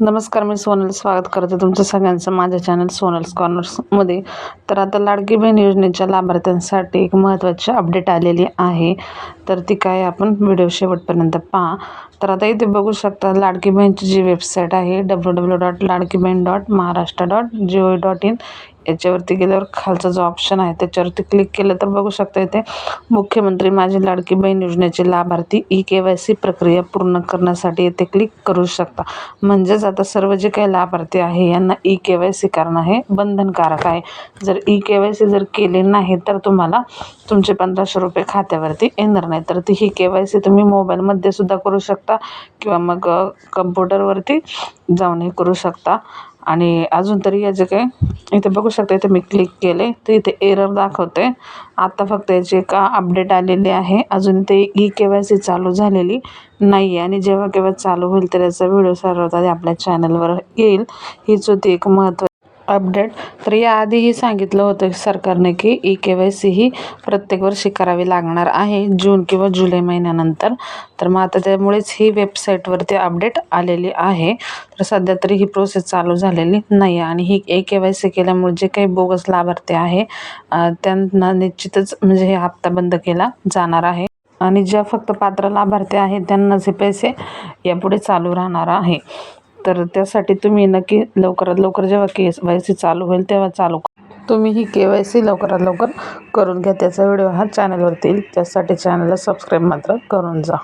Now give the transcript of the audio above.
नमस्कार मी सोनल स्वागत करते तुमचं सगळ्यांचं माझ्या चॅनल सोनल्स कॉर्नर्समध्ये तर आता लाडकी बहीण योजनेच्या लाभार्थ्यांसाठी एक महत्त्वाची अपडेट आलेली आहे. तर ती काय आपण व्हिडिओ शेवटपर्यंत पहा. तर आता इथे बघू शकता लाडकी बहीणची जी वेबसाईट आहे W W dot Ladki Bahin dot Maharashtra dot G O dot in याच्यावरती गेल्यावर खालचा जो ऑप्शन आहे त्याच्यावरती क्लिक केलं तर बघू शकता इथे मुख्यमंत्री माझी लाडकी बहीण योजनेचे लाभार्थी ई के वाय सी प्रक्रिया पूर्ण करण्यासाठी येथे क्लिक करू शकता. म्हणजेच आता सर्व जे काही लाभार्थी आहे यांना ई के वाय सी करणं हे बंधनकारक आहे. जर ई के वाय सी जर केले नाही तर तुम्हाला तुमचे पंधराशे रुपये खात्यावरती येणार नाही. तर ती ही के वाय सी तुम्ही मोबाईलमध्ये सुद्धा करू शकता किंवा मग कम्प्युटरवरती जाऊनही करू शकता. आणि अजून तरी याचे काही इथे बघू शकता इथे मी क्लिक केले. तर इथे एरर दाखवते. आता फक्त याची का अपडेट आलेली आहे. अजून ते ई के वाय सी चालू झालेली नाही आहे आणि जेव्हा केव्हा चालू होईल तर याचा व्हिडिओ सर्वात आधी आपल्या चॅनलवर येईल. हीच होती एक महत्त्व अपडेट तर याआधीही सांगितलं होतं सरकारने की ई के वाय सी ही प्रत्येक वर्षी करावी लागणार आहे जून किंवा जुलै महिन्यानंतर. तर मग आता त्यामुळेच ही वेबसाईटवरती अपडेट आलेली आहे. तर सध्या तरी ही प्रोसेस चालू झालेली नाही आहे आणि ही ए के वाय सी केल्यामुळे जे काही बोगस लाभार्थी आहे त्यांना निश्चितच म्हणजे हे हप्ता बंद केला जाणार आहे. आणि ज्या फक्त पात्र लाभार्थी आहेत त्यांनाच हे पैसे यापुढे चालू राहणार आहे. तर त्यासाठी तुम्ही नक्की लवकरात लवकर जेव्हा के वाय सी चालू होईल तेव्हा चालू तुम्ही ही के वाय सी लवकरात लवकर करून घ्या. त्याचा व्हिडिओ हा चॅनलवरती येईल. त्यासाठी चॅनलला सबस्क्राईब मात्र करून जा.